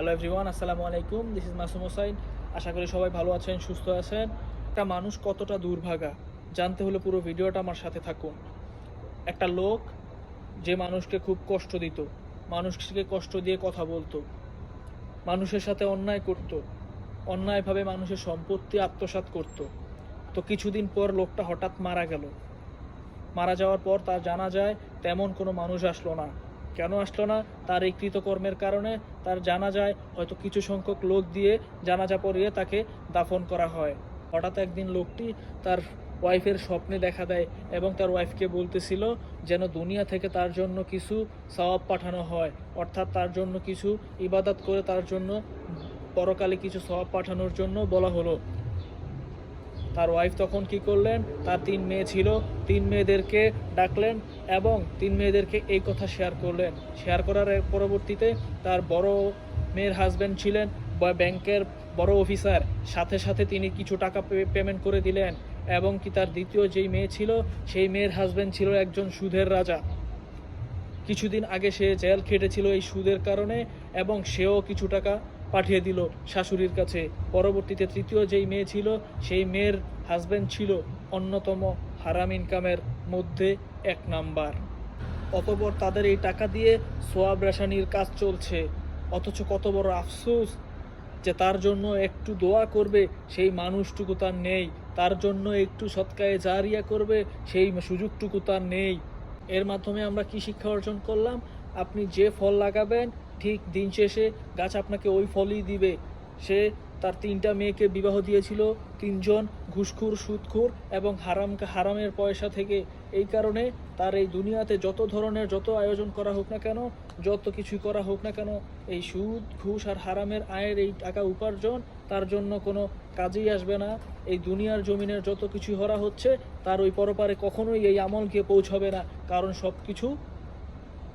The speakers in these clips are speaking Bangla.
হ্যালো এভরিওয়ান আসসালামু আলাইকুম দিস ইজ মাসুম হোসাইন আশা করি সবাই ভালো আছেন, সুস্থ আছেন। একটা মানুষ কতটা দুর্ভাগা, জানতে হলে পুরো ভিডিওটা আমার সাথে থাকুন। একটা লোক, যে মানুষকে খুব কষ্ট দিত, মানুষকে কষ্ট দিয়ে কথা বলতো, মানুষের সাথে অন্যায় করত, অন্যায়ভাবে মানুষের সম্পত্তি আত্মসাৎ করত। তো কিছুদিন পর লোকটা হঠাৎ মারা গেল। মারা যাওয়ার পর তার জানা যায়, তেমন কোনো মানুষ আসলো না। কেন আসলো না? তার এই কৃতকর্মের কারণে তার জানা যায় হয়তো কিছু সংখ্যক লোক দিয়ে জানাজা পরিয়ে তাকে দাফন করা হয়। হঠাৎ একদিন লোকটি তার ওয়াইফের স্বপ্নে দেখা দেয় এবং তার ওয়াইফকে বলতেছিল যেন দুনিয়া থেকে তার জন্য কিছু সওয়াব পাঠানো হয়। অর্থাৎ তার জন্য কিছু ইবাদত করে তার জন্য পরকালে কিছু সওয়াব পাঠানোর জন্য বলা হলো। তার ওয়াইফ তখন কি করলেন? তার তিন মেয়ে ছিল। তিন মেয়েদেরকে ডাকলেন এবং তিন মেয়েদেরকে এই কথা শেয়ার করলেন। শেয়ার করার পরবর্তীতে তার বড় মেয়ের হাজব্যান্ড ছিলেন, বা ব্যাংকের বড় অফিসার সাথে সাথে তিনি কিছু টাকা পেমেন্ট করে দিলেন এবং কি তার দ্বিতীয় যেই মেয়ে ছিল, সেই মেয়ের হাজব্যান্ড ছিল একজন সুদের রাজা। কিছুদিন আগে সে জেল খেটেছিল এই সুদের কারণে এবং সেও কিছু টাকা পাঠিয়ে দিল শাশুড়ির কাছে। পরবর্তীতে তৃতীয় যেই মেয়ে ছিল, সেই মেয়ের হাজব্যান্ড ছিল অন্যতম হারাম ইনকামের মধ্যে এক নাম্বার। অতপর তাদের এই টাকা দিয়ে সোয়াব রাসানির কাজ চলছে। অথচ কত বড় আফসোস যে তার জন্য একটু দোয়া করবে, সেই মানুষটুকু তার নেই। তার জন্য একটু সৎকায়ে জারিয়া করবে, সেই সুযোগটুকু তার নেই। এর মাধ্যমে আমরা কি শিক্ষা অর্জন করলাম? আপনি যে ফল লাগাবেন, ঠিক দিন শেষে গাছ আপনাকে ওই ফলই দিবে। সে তার তিনটা মেয়েকে বিবাহ দিয়েছিল, তিনজন ঘুষখুর, সুদখুর এবং হারাম হারামের পয়সা থেকে। এই কারণে তার এই দুনিয়াতে যত ধরনের যত আয়োজন করা হোক না কেন, যত কিছু করা হোক না কেন, এই সুদ, ঘুষ আর হারামের আয়ের এই টাকা উপার্জন তার জন্য কোনো কাজেই আসবে না। এই দুনিয়ার জমিনের যত কিছু হরা হচ্ছে, তার ওই পরপারে কখনোই এই আমল গিয়ে পৌঁছবে না। কারণ সব কিছু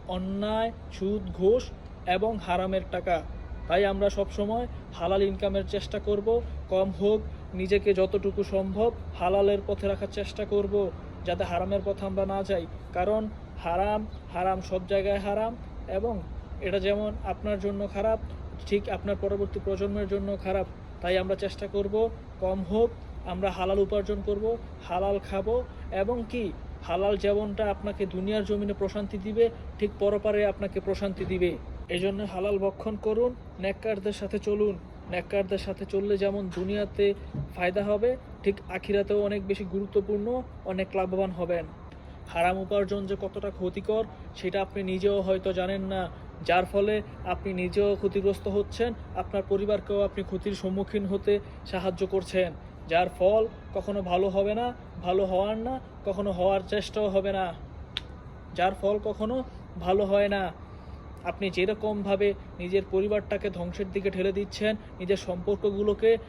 অন্যায়, সুদ, ঘুষ এবং হারামের টাকা। তাই আমরা সব সময় হালাল ইনকামের চেষ্টা করব, কম হোক, নিজেকে যতটুকু সম্ভব হালালের পথে রাখার চেষ্টা করব, যাতে হারামের পথে আমরা না যাই। কারণ হারাম হারাম সব জায়গায় হারাম এবং এটা যেমন আপনার জন্য খারাপ, ঠিক আপনার পরবর্তী প্রজন্মের জন্য খারাপ। তাই আমরা চেষ্টা করব, কম হোক, আমরা হালাল উপার্জন করব, হালাল খাব এবং কি, হালাল যেমনটা আপনাকে দুনিয়ার জমিনে প্রশান্তি দিবে, ঠিক পরপারে আপনাকে প্রশান্তি দিবে। এই জন্য হালাল ভক্ষণ করুন, নেককারদের সাথে চলুন। নেককারদের সাথে চললে যেমন দুনিয়াতে ফায়দা হবে, ঠিক আখিরাতেও অনেক বেশি গুরুত্বপূর্ণ, অনেক লাভবান হবেন। হারাম উপার্জন যে কতটা ক্ষতিকর, সেটা আপনি নিজেও হয়তো জানেন না। যার ফলে আপনি নিজেও ক্ষতিগ্রস্ত হচ্ছেন, আপনার পরিবারকেও আপনি ক্ষতির সম্মুখীন হতে সাহায্য করছেন। যার ফল কখনো ভালো হবে না, ভালো হওয়ার না, কখনো হওয়ার চেষ্টাও হবে না। যার ফল কখনো ভালো হয় না আপনি যেরকমভাবে নিজের পরিবারটাকে ধ্বংসের দিকে ঠেলে দিচ্ছেন নিজের সম্পর্কগুলোকে আহ,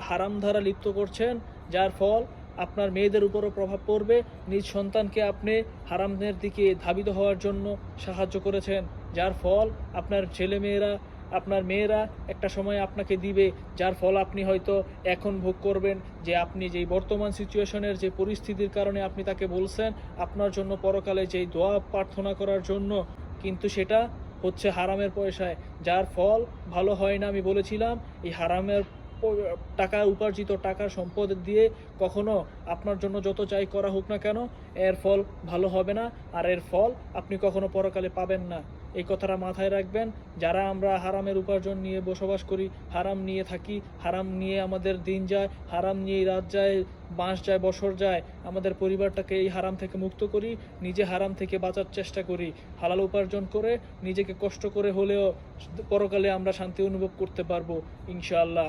হারাম ধারা লিপ্ত করছেন যার ফল আপনার মেয়েদের উপরও প্রভাব পড়বে। নিজ সন্তানকে আপনি হারামের দিকে ধাবিত হওয়ার জন্য সাহায্য করেছেন যার ফল আপনার ছেলে মেয়েরা আপনার মেয়েরা একটা সময় আপনাকে দিবে যার ফল আপনি হয়তো এখন ভোগ করবেন যে আপনি যেই বর্তমান সিচুয়েশনের যে পরিস্থিতির কারণে আপনি তাকে বলছেন আপনার জন্য পরকালে যেই দোয়া প্রার্থনা করার জন্য। কিন্তু সেটা হচ্ছে হারামের পয়সায় যার ফল ভালো হয় না আমি বলেছিলাম এই হারামের টাকা, উপার্জিত টাকা, সম্পদ দিয়ে কখনো আপনার জন্য যত চাই করা হোক না কেন, এর ফল ভালো হবে না। আর এর ফল আপনি কখনো পরকালে পাবেন না। এই কথাটা মাথায় রাখবেন, যারা আমরা হারামের উপার্জন নিয়ে বসবাস করি, হারাম নিয়ে থাকি, হারাম নিয়ে আমাদের দিন যায়, হারাম নিয়ে রাত যায়, মাস যায়, বছর যায়, আমাদের পরিবারটাকে এই হারাম থেকে মুক্ত করি, নিজে হারাম থেকে বাঁচার চেষ্টা করি। হালাল উপার্জন করে নিজেকে কষ্ট করে হলেও পরকালে আমরা শান্তি অনুভব করতে পারব, ইনশাআল্লাহ।